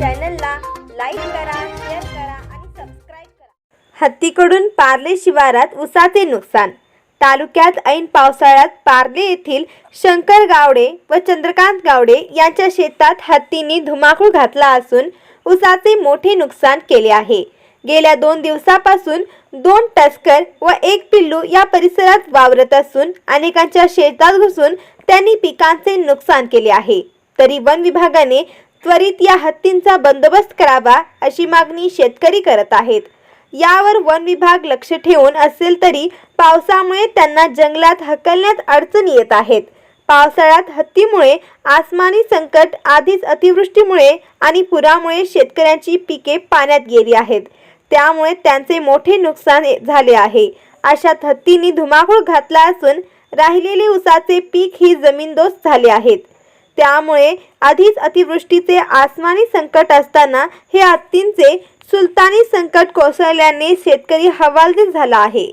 चॅनलला लाईक करा शेअर करा आणि सबस्क्राईब करा. हत्तीकडून पार्ले शिवारात उसाचे नुकसान. तालुक्यात ऐन पावसाळ्यात पार्ले येथील शंकर गावडे व चंद्रकांत गावडे यांच्या शेतात हत्तींनी धुमाकूळ घातला असून उसाचे मोठे नुकसान केले आहे. गेल्या दोन दिवसापासून दोन टस्कर व एक पिल्लू या परिसरात वावरत असून अनेकांच्या शेतात घुसून त्यांनी पिकांचे नुकसान केले आहे. तरी वन विभागाने त्वरित या हत्तींचा बंदोबस्त करावा अशी मागणी शेतकरी करत आहेत. यावर वन विभाग लक्ष ठेवून असेल तरी पावसामुळे त्यांना जंगलात हकलण्यात अडचणी येत आहेत. पावसाळ्यात हत्तीमुळे आसमानी संकट आधीच अतिवृष्टीमुळे आणि पुरामुळे शेतकऱ्यांची पिके पाण्यात गेली आहेत. त्यामुळे त्यांचे मोठे नुकसान झाले आहे. अशात हत्तींनी धुमाकूळ घातला असून राहिलेले उसाचे पीक ही जमीनदोस्त झाले आहेत. त्यामुळे आधीच अतिवृष्टीचे आसमानी संकट असताना हे हत्तींचे सुलतानी संकट कोसळल्याने शेतकरी हवालदिल झाला आहे.